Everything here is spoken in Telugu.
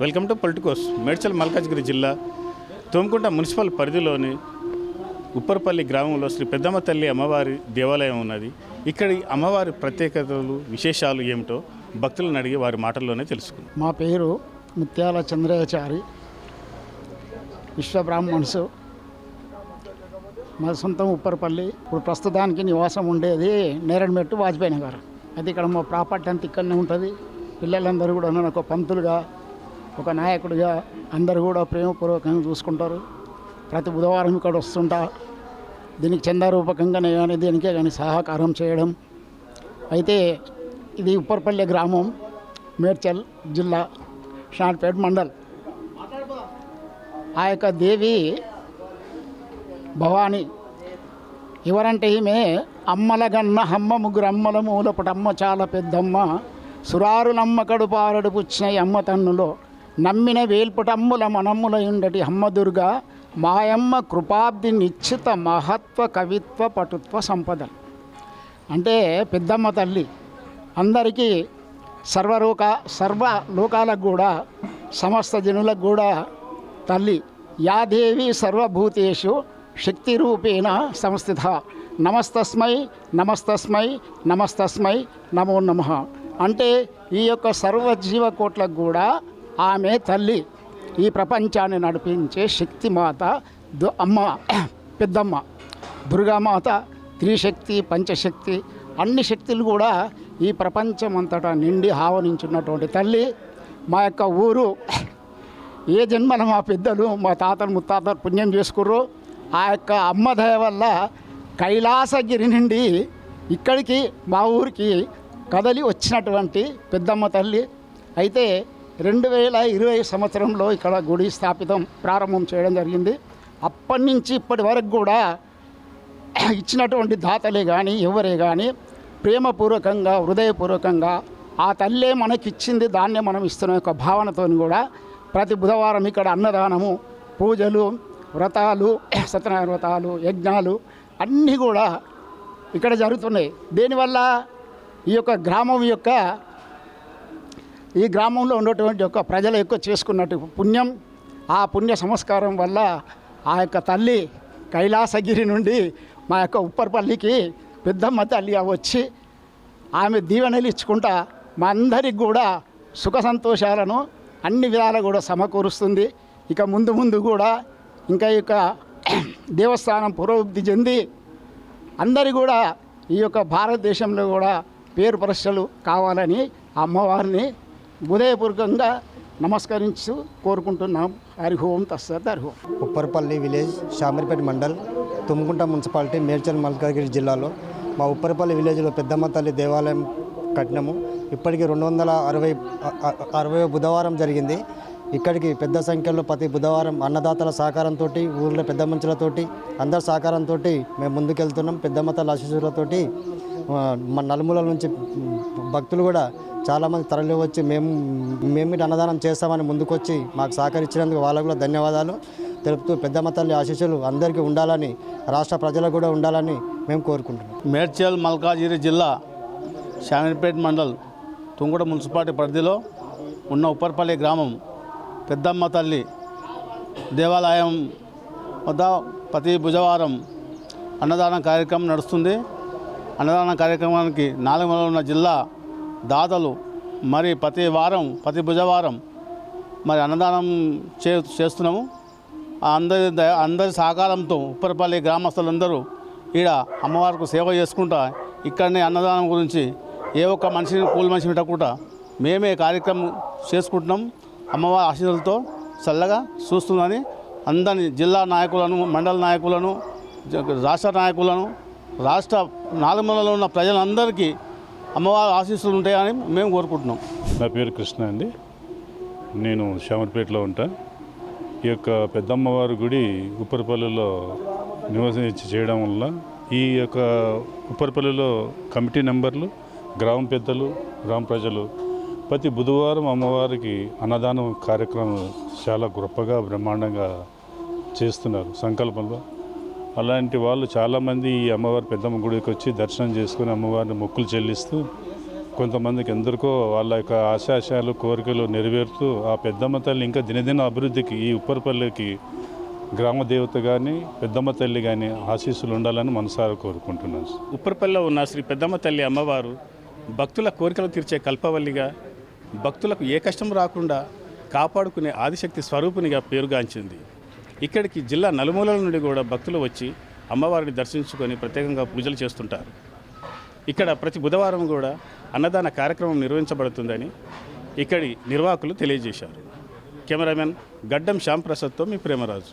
Welcome to Politicos. Medchal Malkajgiri జిల్లా తోమకుంట మున్సిపల్ పరిధిలోని ఉప్పరపల్లి గ్రామంలో శ్రీ పెద్దమ్మ తల్లి అమ్మవారి దేవాలయం ఉన్నది. ఇక్కడి అమ్మవారి ప్రత్యేకతలు విశేషాలు ఏమిటో భక్తులను అడిగి వారి మాటల్లోనే తెలుసుకుంది. మా పేరు ముత్యాల చంద్రయాచారి విశ్వబ్రాహ్మణ్స్. మా సొంతం ఉప్పరపల్లి. ఇప్పుడు ప్రస్తుతానికి నివాసం ఉండేది నేరడిమెట్టు వాజ్పేయి నగర్ అది ఇక్కడ మా ప్రాపర్టీ అంతా ఇక్కడనే ఉంటుంది. పిల్లలందరూ కూడా నాకు పంతులుగా ఒక నాయకుడిగా అందరూ కూడా ప్రేమపూర్వకంగా చూసుకుంటారు. ప్రతి బుధవారం ఇక్కడ వస్తుంటా. దీనికి చందారూపకంగానే కానీ దీనికే కానీ సహకారం చేయడం. అయితే ఇది ఉప్పర్పల్లి గ్రామం మేడ్చల్ జిల్లా షాన్పేట్ మండల్. ఆ యొక్క దేవి భవాని. ఎవరంటే ఈమె అమ్మలగన్న అమ్మ ముగ్గురు అమ్మల మూలపుటమ్మ చాలా పెద్దమ్మ. సురారులమ్మ కడుపారడు పుచ్చిన అమ్మ తన్నులో. నమ్మిన వేల్పుటమ్ముల మనమ్ములయుండటి అమ్మదుర్గ మాయమ్మ కృపాబ్ది నిశ్చిత మహత్వ కవిత్వ పటుత్వ సంపద అంటే పెద్దమ్మ తల్లి అందరికీ సర్వలోక సర్వ లోకాలకు కూడా సమస్త జనులకు కూడా తల్లి యాదేవి సర్వభూతేషు శక్తి రూపేణ సంస్థిత నమస్తస్మై నమస్తస్మై నమస్తస్మై నమో నమ. అంటే ఈ యొక్క సర్వజీవ కోట్లకు కూడా ఆమె తల్లి ఈ ప్రపంచాన్ని నడిపించే శక్తిమాత దు అమ్మ పెద్దమ్మ దుర్గామాత త్రిశక్తి పంచశక్తి అన్ని శక్తులు కూడా ఈ ప్రపంచం అంతటా నిండి ఆవరించున్నటువంటి తల్లి మా యొక్క ఊరు. ఏ జన్మన మా పెద్దలు మా తాతలు ముత్తాతలు పుణ్యం చేసుకుర్రు ఆ యొక్క అమ్మ దయ వల్ల కైలాసగిరి నుండి ఇక్కడికి మా ఊరికి కదలి వచ్చినటువంటి పెద్దమ్మ తల్లి. అయితే రెండు వేల ఇరవై సంవత్సరంలో ఇక్కడ గుడి స్థాపితం ప్రారంభం చేయడం జరిగింది. అప్పటి నుంచి ఇప్పటి వరకు కూడా ఇచ్చినటువంటి దాతలే కానీ ఎవరే కానీ ప్రేమపూర్వకంగా హృదయపూర్వకంగా ఆ తల్లే మనకిచ్చింది దాన్నే మనం ఇస్తున్న యొక్క భావనతో కూడా ప్రతి బుధవారం ఇక్కడ అన్నదానము పూజలు వ్రతాలు సత్యనారాయణ వ్రతాలు యజ్ఞాలు అన్నీ కూడా ఇక్కడ జరుగుతున్నాయి. దేనివల్ల? ఈ యొక్క గ్రామం యొక్క ఈ గ్రామంలో ఉన్నటువంటి యొక్క ప్రజలు ఎక్కువ చేసుకున్నట్టు పుణ్యం ఆ పుణ్య సంస్కారం వల్ల ఆ యొక్క తల్లి కైలాసగిరి నుండి మా యొక్క ఉప్పర్పల్లికి పెద్దమ్మ తల్లి వచ్చి ఆమె దీవెనలు ఇచ్చుకుంటా మా అందరికి కూడా సుఖ సంతోషాలను అన్ని విధాలు కూడా సమకూరుస్తుంది. ఇక ముందు ముందు కూడా ఇంకా ఈ యొక్క దేవస్థానం పురోభివృద్ధి చెంది అందరి కూడా ఈ యొక్క భారతదేశంలో కూడా పేరు ప్రశ్నలు కావాలని అమ్మవారిని హృదయపూర్వకంగా నమస్కరించు కోరుకుంటున్నాం. హరిహోం తస్సత్ హరిహోం. ఉప్పరపల్లి విలేజ్ శామరిపేట మండల్ తుమ్కుంట మున్సిపాలిటీ మేడ్చల్ మల్కాజ్గిరి జిల్లాలో. మా ఉప్పరపల్లి విలేజ్లో పెద్దమ్మ తల్లి దేవాలయం కట్టినము. ఇప్పటికి రెండు వందల అరవై అరవై బుధవారం జరిగింది. ఇక్కడికి పెద్ద సంఖ్యలో ప్రతి బుధవారం అన్నదాతల సహకారంతో ఊర్లో పెద్ద మనుషులతోటి అందరి సహకారంతో మేము ముందుకెళ్తున్నాం. పెద్దమ్మ తల్లి ఆశీస్సులతోటి మన నలుమూలల నుంచి భక్తులు కూడా చాలామంది తరలి వచ్చి మేము మేము మీరు అన్నదానం చేస్తామని ముందుకొచ్చి మాకు సహకరించినందుకు వాళ్ళకు కూడా ధన్యవాదాలు తెలుపుతూ పెద్దమ్మ తల్లి ఆశీస్సులు అందరికీ ఉండాలని రాష్ట్ర ప్రజలకు కూడా ఉండాలని మేము కోరుకుంటున్నాం. మేడ్చల్ మల్కాజిరి జిల్లా శామీర్పేట్ మండల్ తుంగుడ మున్సిపాలిటీ పరిధిలో ఉన్న ఉప్పర్పల్లి గ్రామం పెద్దమ్మ తల్లి దేవాలయం వద్ద ప్రతి బుధవారం అన్నదానం కార్యక్రమం నడుస్తుంది. అన్నదాన కార్యక్రమానికి నాలుగు ఉన్న జిల్లా దాతలు మరి ప్రతి వారం ప్రతి బుధవారం మరి అన్నదానం చే చేస్తున్నాము. ఆ అందరి అందరి సహకారంతో ఉప్పరపల్లి గ్రామస్తులందరూ ఈడ అమ్మవారికి సేవ చేసుకుంటా ఇక్కడనే అన్నదానం గురించి ఏ ఒక్క మనిషిని కూలి మనిషి పెట్టకుండా మేమే కార్యక్రమం చేసుకుంటున్నాం. అమ్మవారి ఆశీస్సులతో చల్లగా చూస్తుందని అందరిని జిల్లా నాయకులను మండల నాయకులను జ- రాష్ట్ర నాయకులను రాష్ట్ర నాలుగు ఉన్న ప్రజలందరికీ అమ్మవారి ఆశీస్సులు ఉంటాయని మేము కోరుకుంటున్నాం. నా పేరు కృష్ణ అండి. నేను శామర్పేటలో ఉంటా. ఈ యొక్క పెద్దమ్మవారి గుడి ఉప్పరపల్లిలో నివసించి చేయడం వల్ల ఈ యొక్క ఉప్పరపల్లిలో కమిటీ మెంబర్లు గ్రామ పెద్దలు గ్రామ ప్రజలు ప్రతి బుధవారం అమ్మవారికి అన్నదానం కార్యక్రమం చాలా గొప్పగా బ్రహ్మాండంగా చేస్తున్నారు. సంకల్పంలో అలాంటి వాళ్ళు చాలామంది ఈ అమ్మవారి పెద్దమ్మ గుడికి వచ్చి దర్శనం చేసుకుని అమ్మవారిని మొక్కులు చెల్లిస్తూ కొంతమందికి ఎందరికో వాళ్ళ యొక్క ఆశాశాలు కోరికలు నెరవేరుతూ ఆ పెద్దమ్మ తల్లి ఇంకా దినదిన అభివృద్ధికి ఈ ఉప్పరపల్లికి గ్రామ దేవత కానీ పెద్దమ్మ తల్లి కానీ ఆశీస్సులు ఉండాలని మనసారా కోరుకుంటున్నాను సార్. ఉప్పరపల్లిలో ఉన్న శ్రీ పెద్దమ్మ తల్లి అమ్మవారు భక్తుల కోరికలు తీర్చే కల్పవల్లిగా భక్తులకు ఏ కష్టం రాకుండా కాపాడుకునే ఆదిశక్తి స్వరూపునిగా పేరుగాంచింది ఇక్కడికి జిల్లా నలుమూలల నుండి కూడా భక్తులు వచ్చి అమ్మవారిని దర్శించుకొని ప్రత్యేకంగా పూజలు చేస్తుంటారు. ఇక్కడ ప్రతి బుధవారం కూడా అన్నదాన కార్యక్రమం నిర్వహించబడుతుందని ఇక్కడి నిర్వాహకులు తెలియజేశారు. కెమెరామెన్ గడ్డం శ్యాంప్రసాద్తో మీ ప్రేమరాజు.